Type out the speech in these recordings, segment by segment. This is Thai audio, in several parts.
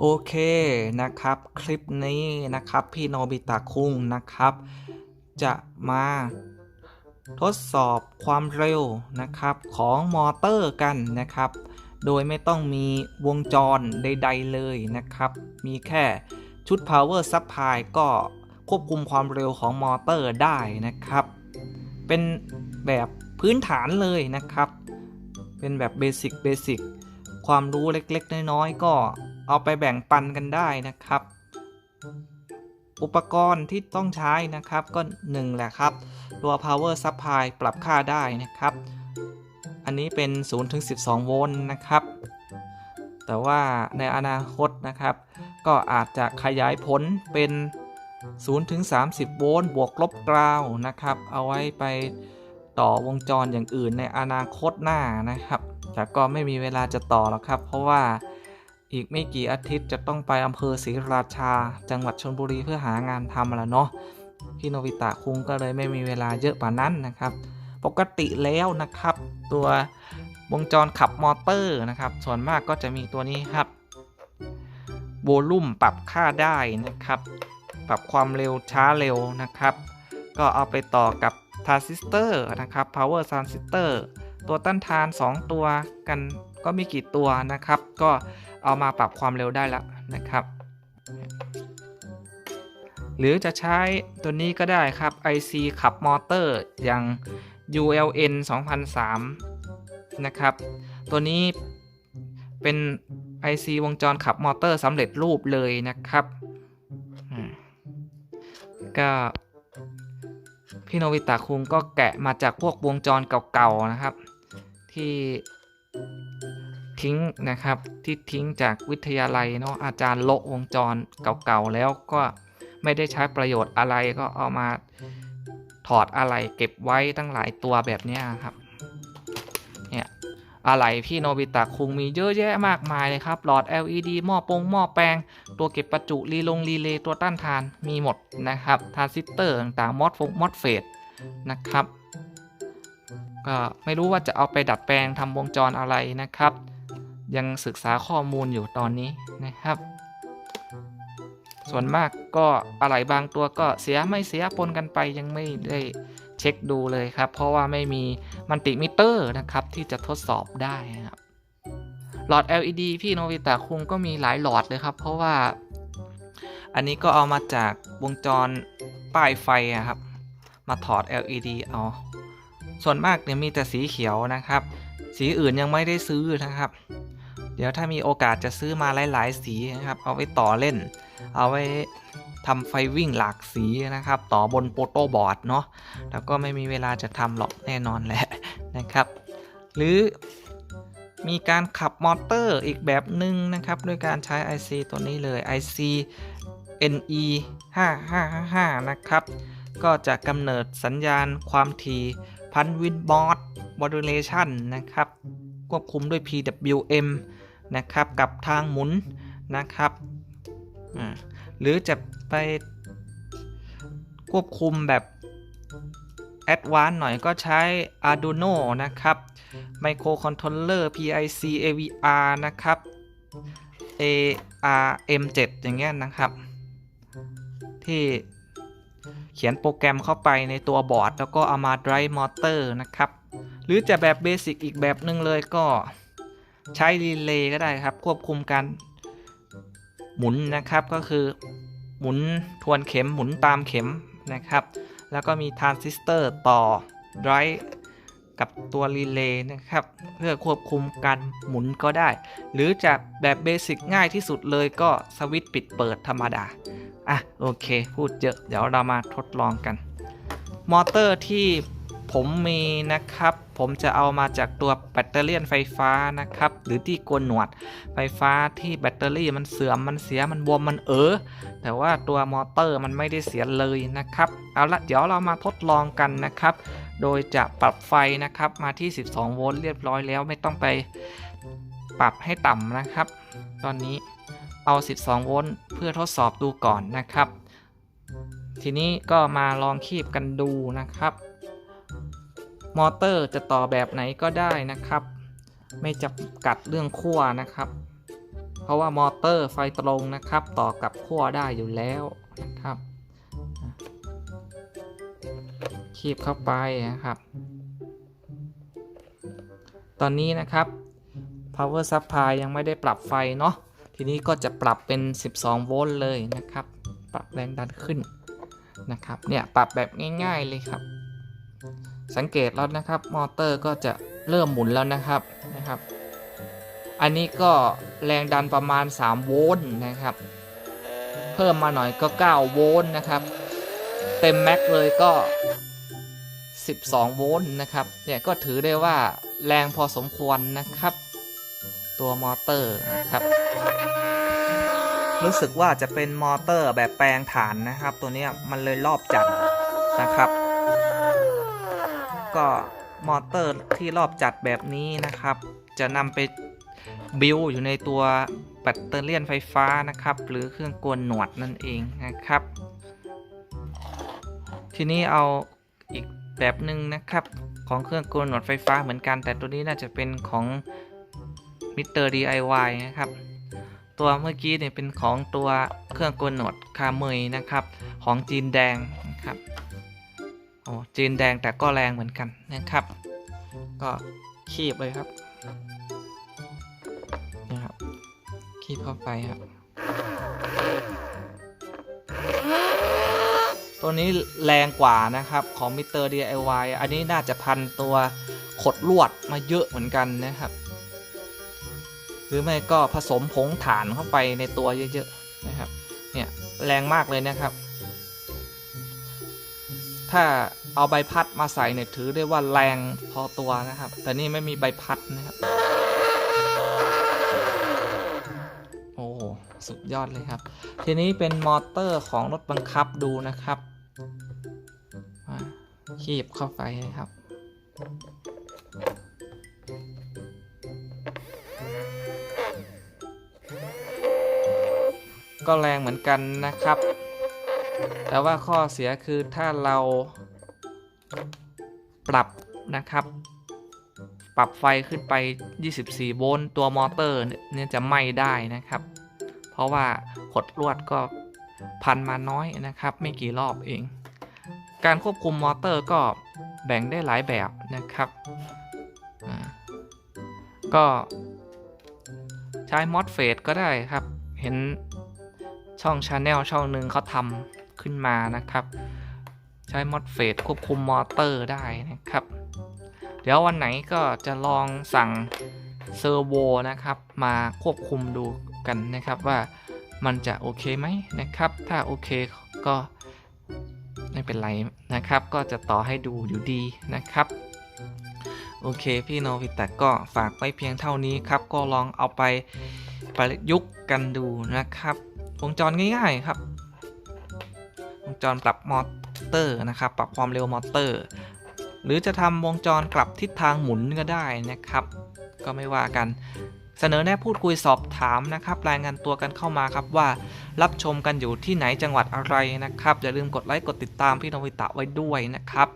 โอเคนะครับ คลิปนี้นะครับพี่โนบิตะคุงนะครับ จะมาทดสอบความเร็วนะครับของมอเตอร์กันนะครับ โดยไม่ต้องมีวงจรใด ๆ เลยนะครับ มีแค่ชุด power supply ก็ควบคุมความเร็วของมอเตอร์ได้นะครับ เป็นแบบพื้นฐานเลยนะครับ เป็นแบบเบสิกเบสิกความรู้เล็ก ๆ น้อย ๆ ก็ เอาไปแบ่งปันกันได้นะครับ อุปกรณ์ที่ต้องใช้นะครับก็หนึ่งแหละครับ ตัว power supply ปรับค่าได้นะครับ อันนี้เป็น 0 ถึง 12 โวลต์นะครับ แต่ว่าในอนาคตนะครับ ก็อาจจะขยายผลเป็น 0 ถึง 30 โวลต์บวกลบกราวนะครับ เอาไว้ไปต่อวงจรอย่างอื่นในอนาคตหน้านะครับ แต่ก็ไม่มีเวลาจะต่อแล้วครับ เพราะว่า อีกไม่กี่อาทิตย์จะต้องไปอำเภอศรีราชา จังหวัดชลบุรีเพื่อหางานทำแล้วเนาะพี่โนบิตะคุงก็เลยไม่มีเวลาเยอะป่านั้นนะครับ ปกติแล้วนะครับ ตัววงจรขับมอเตอร์นะครับ ส่วนมากก็จะมีตัวนี้ครับโวลูมปรับค่าได้นะครับ ปรับความเร็วช้าเร็วนะครับ ก็เอาไปต่อกับทรานซิสเตอร์นะครับ power transistor ตัวต้านทาน 2 ตัวกันก็มีกี่ตัวนะครับ ก็ เอามาปรับความเร็วได้แล้วนะครับ หรือจะใช้ตัวนี้ก็ได้ครับ IC ขับมอเตอร์อย่าง ULN 2003 นะครับ ตัวนี้เป็น IC วงจรขับมอเตอร์สำเร็จรูปเลยนะครับก็พี่โนวิตะคุงก็แกะมาจากพวกวงจรเก่าๆนะครับ ที่ ทิ้งนะครับ ที่ทิ้งจากวิทยาลัยเนาะอาจารย์โละวงจรเก่าๆแล้วก็ไม่ได้ใช้ประโยชน์อะไรก็เอามาถอดอะไรเก็บไว้ตั้งหลายตัวแบบนี้ครับเนี่ยอะไรพี่โนบิตะคุงมีเยอะแยะมากมายเลยครับ หลอด LED หม้อปงหม้อแปลง ตัวเก็บประจุรีลงรีเลย์ตัวต้านทานมีหมดนะครับทรานซิสเตอร์ต่างๆมอสฟงมอสเฟดนะครับก็ไม่รู้ว่าจะเอาไปดัดแปลงทำวงจรอะไรนะครับ ยังศึกษาข้อมูลอยู่ตอนนี้นะครับ ส่วนมากก็อะไรบางตัวก็เสียไม่เสียปนกันไปยังไม่ได้เช็คดูเลยครับ เพราะว่าไม่มีมันติมิเตอร์นะครับที่จะทดสอบได้ครับหลอด LED พี่โนวิตะคุงก็มีหลายหลอดเลยครับ เพราะว่า อันนี้ก็เอามาจากวงจรป้ายไฟครับ มาถอด LED เอาส่วนมากเนี่ยมีแต่สีเขียวนะครับ สีอื่นยังไม่ได้ซื้อนะครับ เดี๋ยวถ้ามีโอกาสจะซื้อมาหลาย ๆ สีนะครับ เอาไว้ต่อเล่น เอาไว้ทำไฟวิ่งหลากสีนะครับ ต่อบนโปรโตบอร์ดเนาะแล้วก็ไม่มีเวลาจะทำหรอกแน่นอนแหละนะครับ หรือมีการขับมอเตอร์อีกแบบหนึ่งนะครับด้วยการใช้ IC ตัวนี้เลย IC NE 5555 นะครับ ก็จะกำเนิดสัญญาณความถี่พันวินบอร์ด modulation นะครับ ควบคุมด้วย PWM นะครับกับทางหมุนนะครับหรือจะไปควบคุมแบบ Advanced หน่อยก็ใช้ Arduino นะครับ Microcontroller PIC AVR นะครับ ARM7 อย่างเงี้ยนะครับ ที่เขียนโปรแกรมเข้าไปในตัวบอร์ด แล้วก็เอามา drive motor นะครับ หรือจะแบบเบสิกอีกแบบหนึ่งเลยก็ ใช้รีเลย์ก็ได้ครับ ควบคุมการหมุนนะครับก็คือหมุนทวนเข็มหมุนตามเข็มนะครับ แล้วก็มีทรานซิสเตอร์ต่อ drive กับตัวรีเลย์นะครับ เพื่อควบคุมการหมุนก็ได้ หรือจะแบบเบสิกง่ายที่สุดเลยก็สวิตช์ปิดเปิดธรรมดา อะ โอเค พูดเยอะ เดี๋ยวเรามาทดลองกัน มอเตอร์ที่ผมมีนะครับ ผมจะเอามาจากตัวแบตเตอรี่ไฟฟ้านะครับ หรือที่โกนหนวดไฟฟ้าที่แบตเตอรี่มันเสื่อมมันเสียมันบวมมันเออแต่ว่าตัวมอเตอร์มันไม่ได้เสียเลยนะครับ เอาละเดี๋ยวเรามาทดลองกันนะครับ โดยจะปรับไฟนะครับมาที่ 12 โวลต์เรียบร้อยแล้วไม่ต้องไปปรับให้ต่ำนะครับ ตอนนี้เอา 12 โวลต์เพื่อทดสอบดูก่อนนะครับ ทีนี้ก็มาลองคีบกันดูนะครับ มอเตอร์จะต่อแบบไหนก็ได้นะครับ ไม่จำกัดเรื่องขั้วนะครับ เพราะว่ามอเตอร์ไฟตรงนะครับ ต่อกับขั้วได้อยู่แล้วนะครับคีบเข้าไปนะครับ ตอนนี้นะครับ power supply ยังไม่ได้ปรับไฟเนาะ ทีนี้ก็จะปรับเป็น 12 โวลต์เลยนะครับ ปรับแรงดันขึ้นนะครับ เนี่ยปรับแบบง่าย ๆเลยครับ สังเกตแล้วนะครับ มอเตอร์ก็จะเริ่มหมุนแล้วนะครับนะครับ อันนี้ก็แรงดันประมาณ 3 โวลต์นะครับ เพิ่มมาหน่อยก็ 9 โวลต์นะครับ เต็มแม็กเลยก็ 12 โวลต์นะครับ เนี่ยก็ถือได้ว่าแรงพอสมควรนะครับ ตัวมอเตอร์นะครับรู้สึกว่าจะเป็นมอเตอร์แบบแปลงฐานนะครับ ตัวเนี้ยมันเลยรอบจัดนะครับ ก็มอเตอร์ที่รอบจัดแบบนี้นะครับ จะนำไปบิวอยู่ในตัวแบตเตอรี่ยนไฟฟ้านะครับ หรือเครื่องกลหนวดนั่นเองนะครับ ทีนี้เอาอีกแบบหนึ่งนะครับของเครื่องกลหนวดไฟฟ้าเหมือนกัน แต่ตัวนี้น่าจะเป็นของมิเตอร์ DIY นะครับ ตัวเมื่อกี้เนี่ยเป็นของตัวเครื่องกลหนวดคาเมยนะครับ ของจีนแดงนะครับ โอ้จีนแดงแต่ก็แรงเหมือนกันนะครับ ก็คีบเลยครับนี่ครับคีบเข้าไปครับ ตัวนี้แรงกว่านะครับของมิเตอร์ DIY อันนี้น่าจะพันตัวขดลวดมาเยอะเหมือนกันนะครับ หรือไม่ก็ผสมผงฐานเข้าไปในตัวเยอะๆนะครับ เนี่ยแรงมากเลยนะครับ ถ้าเอาใบพัดมาใส่เนี่ยถือได้ว่าแรงพอตัวนะครับ แต่นี่ไม่มีใบพัดนะครับ โอ้สุดยอดเลยครับ ทีนี้เป็นมอเตอร์ของรถบังคับดูนะครับอ่าคีบเข้าไปนะครับก็แรงเหมือนกันนะครับ แต่ว่าข้อเสียคือถ้าเราปรับนะครับ ปรับไฟขึ้นไป 24 โวลต์ตัวมอเตอร์เนี่ยจะไหม้ได้นะครับ เพราะว่าขดลวดก็พันมาน้อยนะครับ ไม่กี่รอบเอง การควบคุมมอเตอร์ก็แบ่งได้หลายแบบนะครับ ก็ใช้มอสเฟตก็ได้ครับ เห็นช่องชาแนลช่องหนึ่งเขาทำ ขึ้นมานะครับ ใช้มอสเฟตควบคุมมอเตอร์ได้นะครับ เดี๋ยววันไหนก็จะลองสั่งเซอร์โวนะครับ มาควบคุมดูกันนะครับว่ามันจะโอเคไหมนะครับ ถ้าโอเคก็ไม่เป็นไรนะครับ ก็จะต่อให้ดูอยู่ดีนะครับ โอเคพี่โนวิตะก็ฝากไว้เพียงเท่านี้ครับ ก็ลองเอาไปประยุกต์กันดูนะครับ วงจรง่ายๆครับ วงจรปรับมอเตอร์นะครับ ปรับความเร็วมอเตอร์ หรือจะทำวงจรกลับทิศทางหมุนก็ได้นะครับ ก็ไม่ว่ากัน เสนอแนะพูดคุยสอบถามนะครับ รายงานตัวกันเข้ามาครับว่า รับชมกันอยู่ที่ไหนจังหวัดอะไรนะครับ อย่าลืมกดไลค์กดติดตามพี่นวิตะไว้ด้วยนะครับ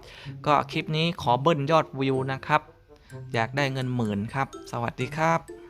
ก็คลิปนี้ขอเบิ้ลยอดวิวนะครับ อยากได้เงินหมื่นครับ สวัสดีครับ